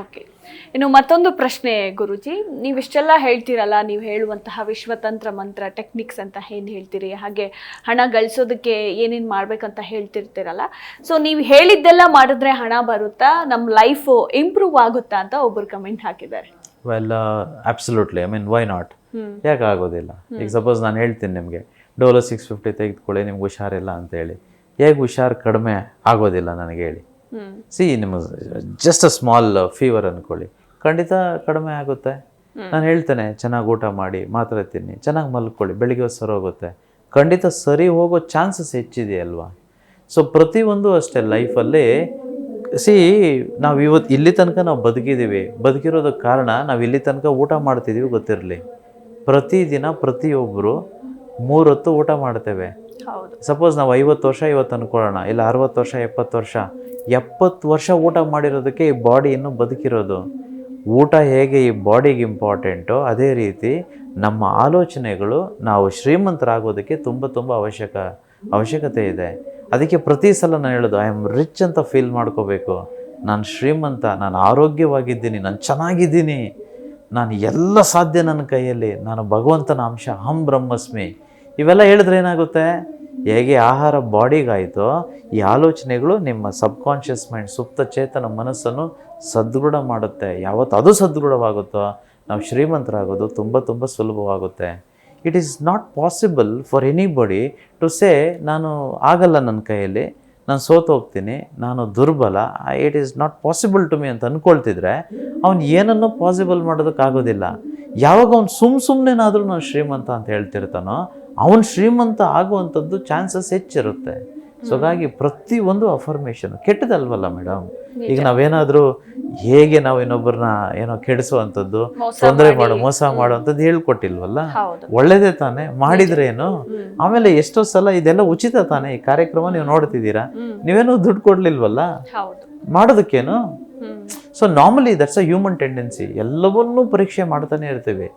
Okay ಇನ್ನು ಮತ್ತೊಂದು ಪ್ರಶ್ನೆ ಗುರುಜಿ. ನೀವಿಷ್ಟೆಲ್ಲ ಹೇಳ್ತೀರಲ್ಲ ನೀವು ಹೇಳುವಂತಹ ವಿಶ್ವತಂತ್ರ ಮಂತ್ರ ಟೆಕ್ನಿಕ್ಸ್ ಅಂತ ಏನು ಹೇಳ್ತೀರಿ? ಹಾಗೆ ಹಣ ಗಳಿಸೋದಕ್ಕೆ ಏನೇನು ಮಾಡ್ಬೇಕಂತ ಹೇಳ್ತಿರ್ತೀರಲ್ಲ. ಸೊ ನೀವು ಹೇಳಿದ್ದೆಲ್ಲ ಮಾಡಿದ್ರೆ ಹಣ ಬರುತ್ತಾ? ನಮ್ಮ ಲೈಫು ಇಂಪ್ರೂವ್ ಆಗುತ್ತಾ ಅಂತ ಒಬ್ಬರು ಕಮೆಂಟ್ ಹಾಕಿದ್ದಾರೆ. Well absolutely I mean why not. ಯಾಕೆ ಆಗೋದಿಲ್ಲ? ಈಗ ಸಪೋಸ್ ನಾನು ಹೇಳ್ತೀನಿ ನಿಮಗೆ ಡೋಲೋ ಸಿಕ್ಸ್ ಫಿಫ್ಟಿ ತೆಗೆದುಕೊಳ್ಳಿ ನಿಮ್ಗೆ ಹುಷಾರಿಲ್ಲ ಅಂತ ಹೇಳಿ. ಹೇಗೆ ಹುಷಾರು ಕಡಿಮೆ ಆಗೋದಿಲ್ಲ ನನಗೆ ಹೇಳಿ. ಸಿ ನಿಮಗೆ ಜಸ್ಟ್ ಅ ಸ್ಮಾಲ್ ಫೀವರ್ ಅಂದ್ಕೊಳ್ಳಿ ಖಂಡಿತ ಕಡಿಮೆ ಆಗುತ್ತೆ. ನಾನು ಹೇಳ್ತೇನೆ ಚೆನ್ನಾಗಿ ಊಟ ಮಾಡಿ ಮಾತ್ರೆ ತಿನ್ನಿ ಚೆನ್ನಾಗಿ ಮಲ್ಕೊಳ್ಳಿ ಬೆಳಿಗ್ಗೆ ಸರಿ ಹೋಗುತ್ತೆ. ಖಂಡಿತ ಸರಿ ಹೋಗೋ ಚಾನ್ಸಸ್ ಹೆಚ್ಚಿದೆಯಲ್ವಾ? ಸೊ ಪ್ರತಿಯೊಂದು ಅಷ್ಟೇ ಲೈಫಲ್ಲಿ ಸಿ ನಾವು ಇವತ್ತು ಇಲ್ಲಿ ತನಕ ನಾವು ಬದುಕಿದ್ದೀವಿ ಬದುಕಿರೋದಕ್ಕೆ ಕಾರಣ ನಾವು ಇಲ್ಲಿ ತನಕ ಊಟ ಮಾಡ್ತಿದ್ದೀವಿ ಗೊತ್ತಿರಲಿ. ಪ್ರತಿದಿನ ಪ್ರತಿಯೊಬ್ಬರು ಮೂರೊತ್ತು ಊಟ ಮಾಡ್ತೇವೆ. ಸಪೋಸ್ ನಾವು ಐವತ್ತು ವರ್ಷ ಇವತ್ತು ಅನ್ಕೊಳ್ಳೋಣ ಇಲ್ಲ ಅರವತ್ತು ವರ್ಷ ಎಪ್ಪತ್ತು ವರ್ಷ. ಎಪ್ಪತ್ತು ವರ್ಷ ಊಟ ಮಾಡಿರೋದಕ್ಕೆ ಈ ಬಾಡಿ ಇನ್ನೂ ಬದುಕಿರೋದು. ಊಟ ಹೇಗೆ ಈ ಬಾಡಿಗೆ ಇಂಪಾರ್ಟೆಂಟೋ ಅದೇ ರೀತಿ ನಮ್ಮ ಆಲೋಚನೆಗಳು ನಾವು ಶ್ರೀಮಂತರಾಗೋದಕ್ಕೆ ತುಂಬ ತುಂಬ ಅವಶ್ಯಕ, ಅವಶ್ಯಕತೆ ಇದೆ. ಅದಕ್ಕೆ ಪ್ರತಿ ಸಲ ನಾನು ಹೇಳೋದು ಐ ಆಮ್ ರಿಚ್ ಅಂತ ಫೀಲ್ ಮಾಡ್ಕೋಬೇಕು. ನಾನು ಶ್ರೀಮಂತ, ನಾನು ಆರೋಗ್ಯವಾಗಿದ್ದೀನಿ, ನಾನು ಚೆನ್ನಾಗಿದ್ದೀನಿ. ನಾನು ಎಲ್ಲ ಸಾಧ್ಯ ನನ್ನ ಕೈಯಲ್ಲಿ. ನಾನು ಭಗವಂತನ ಅಂಶ, ಅಹಂ ಬ್ರಹ್ಮಸ್ಮಿ. ಇವೆಲ್ಲ ಹೇಳಿದ್ರೆ ಏನಾಗುತ್ತೆ? ಹೇಗೆ ಆಹಾರ ಬಾಡಿಗಾಯಿತೋ ಈ ಆಲೋಚನೆಗಳು ನಿಮ್ಮ ಸಬ್ಕಾನ್ಷಿಯಸ್ ಮೈಂಡ್, ಸುಪ್ತ ಚೇತನ ಮನಸ್ಸನ್ನು ಸದೃಢ ಮಾಡುತ್ತೆ. ಯಾವತ್ತು ಅದು ಸದೃಢವಾಗುತ್ತೋ ನಾವು ಶ್ರೀಮಂತರಾಗೋದು ತುಂಬ ತುಂಬ ಸುಲಭವಾಗುತ್ತೆ. It is not possible for anybody to say ನಾನು ಆಗಲ್ಲ ನನ್ನ ಕೈಯಲ್ಲಿ, ನಾನು ಸೋತು ಹೋಗ್ತೀನಿ, ನಾನು ದುರ್ಬಲ it is not possible to me ಅಂತ ಅಂದ್ಕೊಳ್ತಿದ್ರೆ ಅವ್ನು ಏನನ್ನೂ ಪಾಸಿಬಲ್ ಮಾಡೋದಕ್ಕಾಗೋದಿಲ್ಲ. ಯಾವಾಗ ಅವ್ನು ಸುಮ್ ಸುಮ್ಮನೆನಾದರೂ ನಾನು ಶ್ರೀಮಂತ ಅಂತ ಹೇಳ್ತಿರ್ತಾನೋ ಅವನು ಶ್ರೀಮಂತ ಆಗುವಂಥದ್ದು ಚಾನ್ಸಸ್ ಹೆಚ್ಚಿರುತ್ತೆ. ಸೊ ಹಾಗಾಗಿ ಪ್ರತಿಯೊಂದು ಅಫರ್ಮೇಷನ್ ಕೆಟ್ಟದಲ್ವಲ್ಲ ಮೇಡಮ್ ಈಗ ನಾವೇನಾದರೂ ಹೇಗೆ ನಾವು ಇನ್ನೊಬ್ಬರನ್ನ ಏನೋ ಕೆಡಿಸುವಂಥದ್ದು ತೊಂದರೆ ಮಾಡಿ. ಮಾಡು ಮೋಸ ಮಾಡುವಂಥದ್ದು ಹೇಳ್ಕೊಟ್ಟಿಲ್ವಲ್ಲ? ಒಳ್ಳೆಯದೇ ಒಳ್ಳೇದೇ ತಾನೇ? ಮಾಡಿದ್ರೆ ಏನು? ಆಮೇಲೆ ಎಷ್ಟೋ ಸಲ ಇದೆಲ್ಲ ಉಚಿತ ತಾನೇ ಈ ಕಾರ್ಯಕ್ರಮ ನೀವು ನೋಡ್ತಿದ್ದೀರಾ? ನೀವೇನು ದುಡ್ಡು ಕೊಡ್ಲಿಲ್ವಲ್ಲ? ಮಾಡೋದಕ್ಕೇನು? So normally that's a human tendency ಎಲ್ಲವನ್ನೂ ಪರೀಕ್ಷೆ ಮಾಡ್ತಾನೆ ಇರ್ತೀವಿ.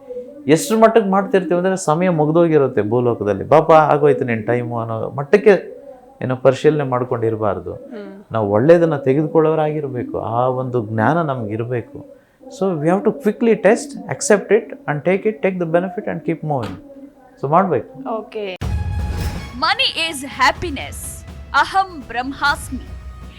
ಎಷ್ಟು ಮಟ್ಟಕ್ಕೆ ಮಾಡ್ತಿರ್ತೀವಿ ಅಂದರೆ ಸಮಯ ಮುಗ್ದೋಗಿರುತ್ತೆ ಭೂಲೋಕದಲ್ಲಿ. ಪಾಪ ಆಗೋಯ್ತು ನಿನ್ನ ಟೈಮು ಅನ್ನೋ ಮಟ್ಟಕ್ಕೆ ಏನೋ ಪರಿಶೀಲನೆ ಮಾಡ್ಕೊಂಡಿರಬಾರ್ದು. ನಾವು ಒಳ್ಳೆಯದನ್ನು ತೆಗೆದುಕೊಳ್ಳೋರಾಗಿರಬೇಕು. ಆ ಒಂದು ಜ್ಞಾನ ನಮ್ಗೆ ಇರಬೇಕು so we have to quickly test accept it and take it take the benefit and keep moving so ಮಾಡಬೇಕು. ಓಕೆ ಮನಿ ಈಸ್ ಹ್ಯಾಪಿನೆಸ್ ಅಹಂ ಬ್ರಹ್ಮಾಸ್ಮಿ